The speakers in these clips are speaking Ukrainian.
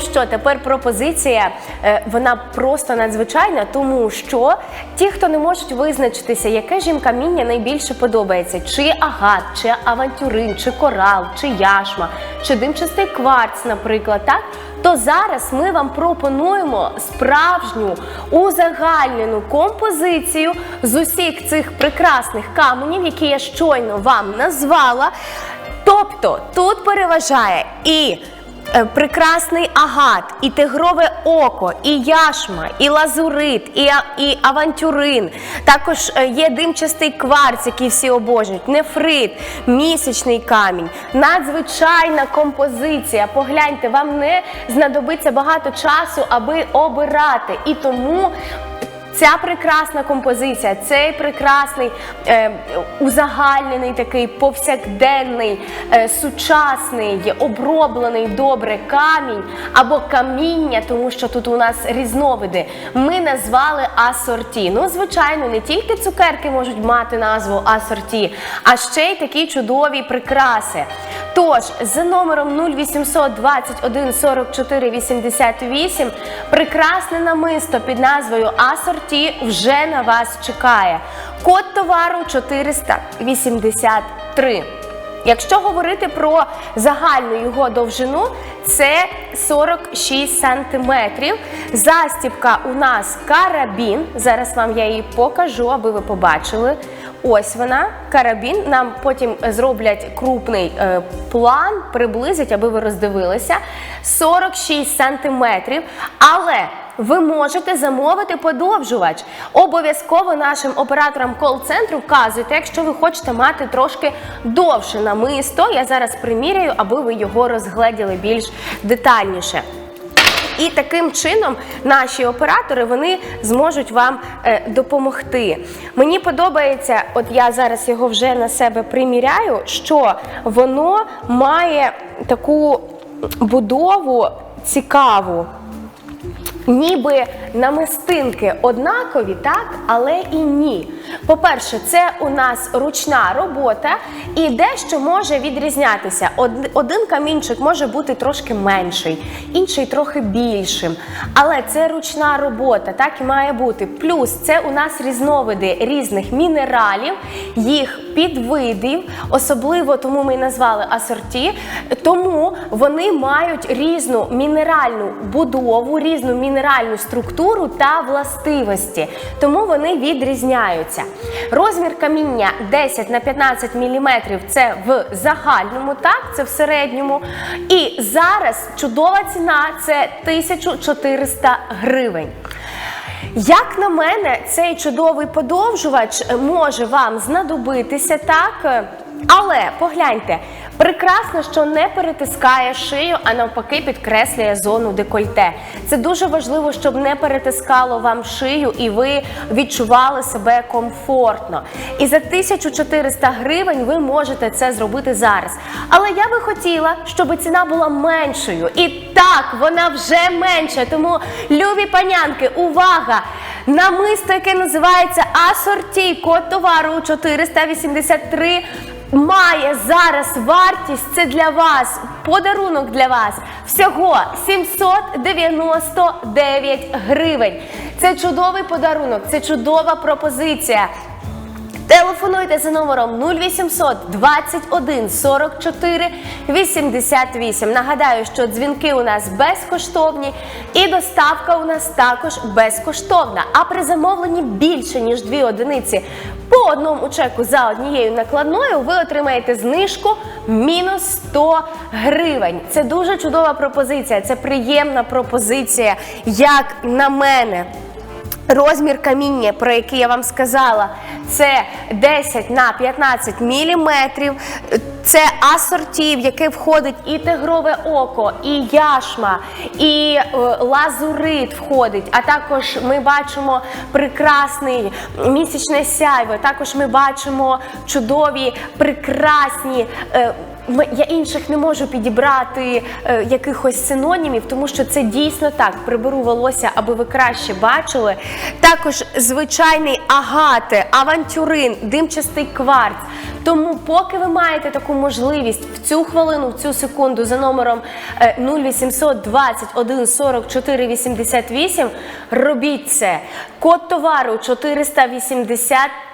Що, тепер пропозиція, е, вона просто надзвичайна, тому що ті, хто не можуть визначитися, яке ж їм каміння найбільше подобається, чи агат, чи авантюрин, чи корал, чи яшма, чи димчастий кварц, наприклад, так? То зараз ми вам пропонуємо справжню узагальнену композицію з усіх цих прекрасних каменів, які я щойно вам назвала. Тобто тут переважає і прекрасний агат, і тигрове око, і яшма, і лазурит, і, і авантюрин. Також е, є димчастий кварц, який всі обожнюють, нефрит, місячний камінь, надзвичайна композиція. Погляньте, вам не знадобиться багато часу, аби обирати. І тому Ця прекрасна композиція, цей прекрасний е, узагальнений такий повсякденний, е, сучасний, оброблений добре камінь або каміння, тому що тут у нас різновиди. Ми назвали асорті. Ну, звичайно, не тільки цукерки можуть мати назву асорті, а ще й такі чудові прикраси. Тож, за номером 0800 21 44 88 прекрасне намисто під назвою Асорті вже на вас чекає. Код товару 483. Якщо говорити про загальну його довжину, це 46 сантиметрів. Застібка у нас карабін. Зараз вам я її покажу, аби ви побачили. Ось вона, карабін. Нам потім зроблять крупний е, план, приблизять, аби ви роздивилися. 46 сантиметрів. Але ви можете замовити подовжувач. Обов'язково нашим операторам кол-центру вказуйте, якщо ви хочете мати трошки довше намисто. Я зараз приміряю, аби ви його розгледіли більш детальніше. І таким чином наші оператори вони зможуть вам е, допомогти. Мені подобається, от я зараз його вже на себе приміряю, що воно має таку будову цікаву. Ніби намистинки однакові, так, але і ні. По-перше, це у нас ручна робота, і дещо може відрізнятися. Один камінчик може бути трошки менший, інший трохи більшим. Але це ручна робота, так і має бути. Плюс це у нас різновиди різних мінералів, їх підвидів, особливо тому ми і назвали асорті. Тому вони мають різну мінеральну будову, різну мінеральну структуру та властивості. Тому вони відрізняються. Розмір каміння 10 на 15 мм це в загальному, так, це в середньому. І зараз чудова ціна це 1400 гривень. Як на мене, цей чудовий подовжувач може вам знадобитися так. Але погляньте, прекрасно, що не перетискає шию, а навпаки підкреслює зону декольте. Це дуже важливо, щоб не перетискало вам шию і ви відчували себе комфортно. І за 1400 гривень ви можете це зробити зараз. Але я би хотіла, щоб ціна була меншою. І так, вона вже менша. Тому, любі панянки, увага! Намисто, яке називається асорті, код товару 483, має зараз вартість. Це для вас, подарунок для вас. Всього 799 гривень. Це чудовий подарунок, це чудова пропозиція. Телефонуйте за номером 0800 21 44 88. Нагадаю, що дзвінки у нас безкоштовні і доставка у нас також безкоштовна. А при замовленні більше ніж дві одиниці по одному чеку за однією накладною ви отримаєте знижку мінус 100 гривень. Це дуже чудова пропозиція, це приємна пропозиція, як на мене. Розмір каміння, про який я вам сказала, це 10 на 15 міліметрів. Це асорті, в яке входить і тигрове око, і яшма, і е, лазурит входить. А також ми бачимо прекрасний місячне сяйво. Також ми бачимо чудові, прекрасні. Я інших не можу підібрати е, якихось синонімів, тому що це дійсно так. Приберу волосся, аби ви краще бачили. Також звичайний агати, авантюрин, димчастий кварц. Тому, поки ви маєте таку можливість в цю хвилину, в цю секунду за номером е, 0800 21 44 88, робіть це. Код товару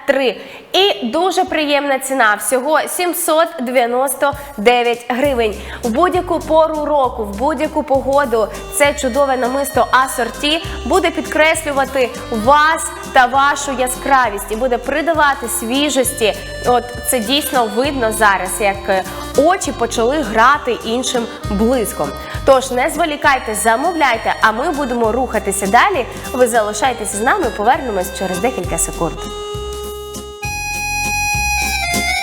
483. І дуже приємна ціна. Всього 799 гривень. В будь-яку пору року, в будь-яку погоду це чудове намисто асорті буде підкреслювати вас та вашу яскравість і буде придавати свіжості. От це дійсно видно зараз, як е, очі почали грати іншим блиском. Тож не зволікайте, замовляйте, а ми будемо рухатися далі. Ви залишайтеся з нами, повернемось через декілька секунд.